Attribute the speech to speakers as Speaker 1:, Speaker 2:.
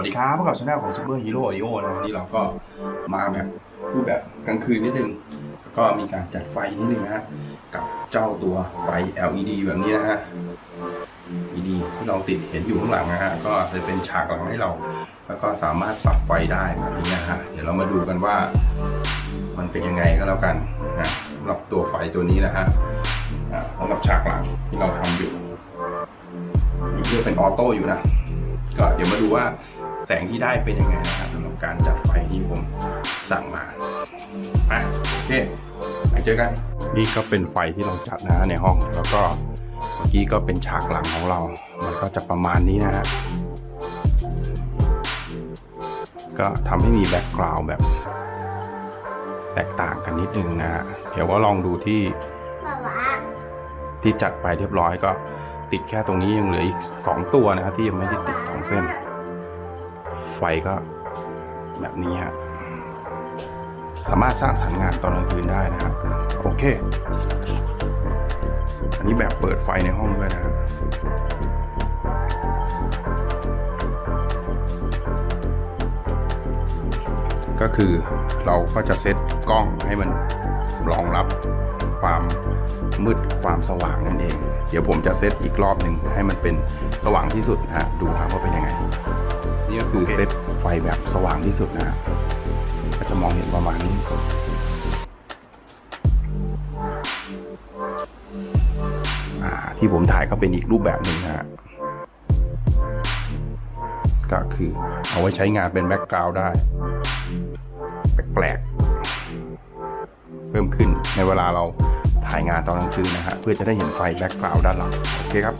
Speaker 1: สวัสดีครับพวกเราช anel ของ Super Hero Audio นะวันนี้เราก็มาแบบรูปแบบกลางคืนนิดนึง แล้วก็มีการจัดไฟนิดนึงนะฮะ กับเจ้าตัวไฟ LED แบบนี้นะฮะ LED ที่เราติดเห็นอยู่ข้างหลังนะฮะ ก็จะเป็นฉากหลังให้เรา แล้วก็สามารถปรับไฟได้แบบนี้นะฮะ เดี๋ยวเรามาดูกันว่า มันเป็นยังไงก็แล้วกันนะสำหรับตัวไฟตัวนี้นะฮะอ่าสำหรับฉากหลังที่เราทำอยู่นี่เรียกเป็นออโต้อยู่นะ ก็เดี๋ยวมาดูว่าแสงที่ได้เป็นยังไงนะครับสำหรับการจัดไฟที่ผมสั่งมาอะโอเคไปเจอกัน นี่ก็เป็นไฟที่เราจัดนะฮะในห้องแล้วก็เมื่อกี้ก็เป็นฉากหลังของเรา มันก็จะประมาณนี้นะฮะก็ทำให้มีแบ็กกราวด์แบบแตกต่างกันนิดนึงนะฮะเดี๋ยวว่าลองดูที่
Speaker 2: ป๊าป๊า
Speaker 1: ที่จัดไปเรียบร้อยก็ ติดแค่ตรงนี้ยังเหลืออีกสองตัวนะครับที่ยังไม่ได้ติดสองเส้น ไฟก็แบบนี้ฮะสามารถสร้างสรรค์งานตอนกลางคืนได้นะครับ โอเค อันนี้แบบเปิดไฟในห้องด้วยนะครับก็คือเราก็จะเซตกล้องให้มัน รองรับความมืดความสว่างนั่นเอง เดี๋ยวผมจะเซตอีกรอบหนึ่งให้มันเป็นสว่างที่สุดนะฮะดูครับว่าเป็นยังไง นี่ก็คือเซตไฟแบบสว่างที่สุดนะก็จะมองเห็นประมาณนี้ที่ผมถ่ายก็เป็นอีกรูปแบบหนึ่งนะฮะก็คือเอาไว้ใช้งานเป็นแบ็กกราวด์ได้ แปลก เพิ่มขึ้นในเวลาเราถ่ายงานตอนกลางคืนนะฮะเพื่อจะได้เห็นไฟแบ็กกราวด์ด้านหลังโอเคครับ